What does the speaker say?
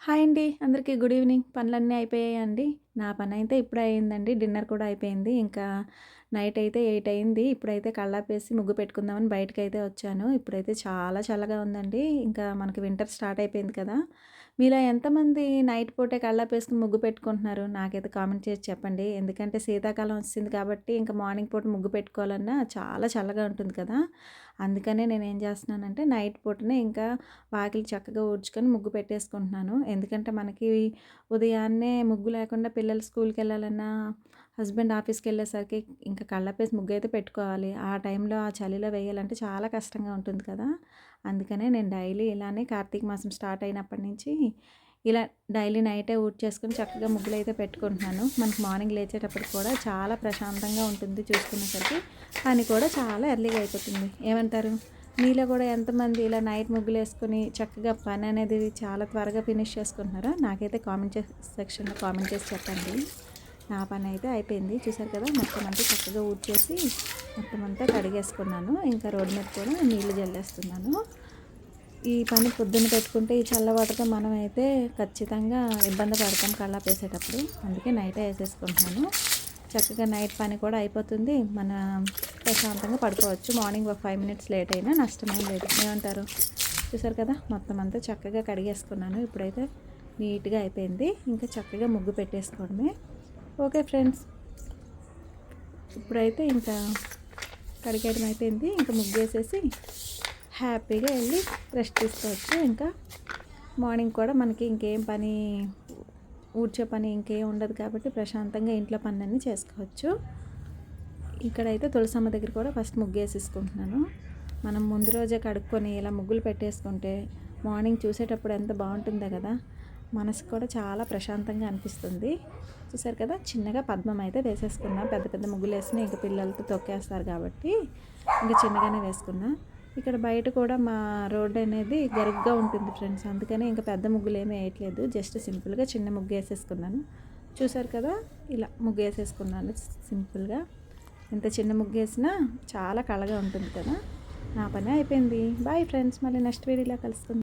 Hi అండి. అందరికీ good evening. పనులన్నీ అయిపోయాయండి నా పని అయితే ఇప్పుడే అయిందండి. డిన్నర్ కూడా అయిపోయింది. ఇంకా నైట్ అయితే ఎయిట్ అయింది. ఇప్పుడైతే కళ్ళాపేసి ముగ్గు పెట్టుకుందామని బయటకు అయితే వచ్చాను. ఇప్పుడైతే చాలా చల్లగా ఉందండి. ఇంకా మనకి వింటర్ స్టార్ట్ అయిపోయింది కదా! మీలో ఎంతమంది నైట్ పూటే కళ్ళాపేసుకుని ముగ్గు పెట్టుకుంటున్నారు? నాకైతే కామెంట్ చేసి చెప్పండి. ఎందుకంటే శీతాకాలం వచ్చింది కాబట్టి ఇంకా మార్నింగ్ పూట ముగ్గు పెట్టుకోవాలన్నా చాలా చల్లగా ఉంటుంది కదా! అందుకనే నేను ఏం చేస్తున్నానంటే నైట్ పూటనే ఇంకా వాకిలి చక్కగా ఊడ్చుకొని ముగ్గు పెట్టేసుకుంటున్నాను. ఎందుకంటే మనకి ఉదయాన్నే ముగ్గు లేకుండా పిల్లలు స్కూల్కి వెళ్ళాలన్నా హస్బెండ్ ఆఫీస్కి వెళ్ళేసరికి ఇంకా కళ్ళపేసి ముగ్గు అయితే పెట్టుకోవాలి. ఆ టైంలో ఆ చలిలో వేయాలంటే చాలా కష్టంగా ఉంటుంది కదా. అందుకనే నేను డైలీ ఇలానే కార్తీక మాసం స్టార్ట్ అయినప్పటి నుంచి ఇలా డైలీ నైటే ఊట్ చేసుకుని చక్కగా ముగ్గులు అయితే పెట్టుకుంటున్నాను. మనకి మార్నింగ్ లేచేటప్పుడు కూడా చాలా ప్రశాంతంగా ఉంటుంది చూసుకునేసరికి. పని కూడా చాలా ఎర్లీగా అయిపోతుంది. ఏమంటారు? మీలో కూడా ఎంతమంది ఇలా నైట్ ముగ్గులు వేసుకుని చక్కగా పని అనేది చాలా త్వరగా ఫినిష్ చేసుకుంటున్నారో నాకైతే కామెంట్ సెక్షన్లో కామెంట్ చేసి చెప్పండి. నా పని అయితే అయిపోయింది. చూసారు కదా మొత్తం అంతా చక్కగా ఊడ్చేసి మొత్తం అంతా కడిగేసుకున్నాను. ఇంకా రోడ్డు మీద కూడా నీళ్ళు జల్లేస్తున్నాను. ఈ పని పొద్దున్న పెట్టుకుంటే ఈ చల్లవాటతో మనం అయితే ఖచ్చితంగా ఇబ్బంది పడతాం కళ్ళపేసేటప్పుడు. అందుకే నైటే వేసేసుకుంటున్నాను. చక్కగా నైట్ పని కూడా అయిపోతుంది. మన ప్రశాంతంగా పడుకోవచ్చు. మార్నింగ్ ఒక ఫైవ్ మినిట్స్ లేట్ అయినా నష్టమేం లేదు. ఏమంటారు? చూసారు కదా? మొత్తం అంతా చక్కగా కడిగేసుకున్నాను. ఇప్పుడైతే నీట్గా అయిపోయింది. ఇంకా చక్కగా ముగ్గు పెట్టేసుకోవడమే. Okay friends. ఇప్పుడైతే ఇంకా కడిగేయడం అయిపోయింది. ఇంకా ముగ్గు వేసేసి హ్యాపీగా వెళ్ళి రెస్ట్ తీసుకోవచ్చు. ఇంకా మార్నింగ్ కూడా మనకి ఇంకేం పని ఊడ్చే పని ఇంకేం ఉండదు కాబట్టి ప్రశాంతంగా ఇంట్లో పనులన్నీ చేసుకోవచ్చు. ఇక్కడైతే తులసమ్మ దగ్గర కూడా ఫస్ట్ ముగ్గు వేసేసుకుంటున్నాను మనం ముందు రోజే కడుక్కొని ఇలా ముగ్గులు పెట్టేసుకుంటే మార్నింగ్ చూసేటప్పుడు ఎంత బాగుంటుందో కదా మనసు కూడా చాలా ప్రశాంతంగా అనిపిస్తుంది. చూసారు కదా చిన్నగా పద్మం అయితే వేసేసుకున్నా పెద్ద పెద్ద ముగ్గులు వేసినా ఇంకా పిల్లలతో తొక్కేస్తారు కాబట్టి ఇంకా చిన్నగానే వేసుకున్నా. ఇక్కడ బయట కూడా మా రోడ్ అనేది గరుగ్గా ఉంటుంది ఫ్రెండ్స్. అందుకని ఇంకా పెద్ద ముగ్గులు ఏమీ వేయట్లేదు. జస్ట్ సింపుల్గా చిన్న ముగ్గు వేసేసుకున్నాను. చూసారు కదా? ఇలా ముగ్గు వేసేసుకున్నాను సింపుల్గా. ఇంత చిన్న ముగ్గు వేసినా చాలా కళగా ఉంటుంది కదా? నా పని అయిపోయింది. Bye friends. మళ్ళీ నెక్స్ట్ వీడియోలో కలుసుకుందాం.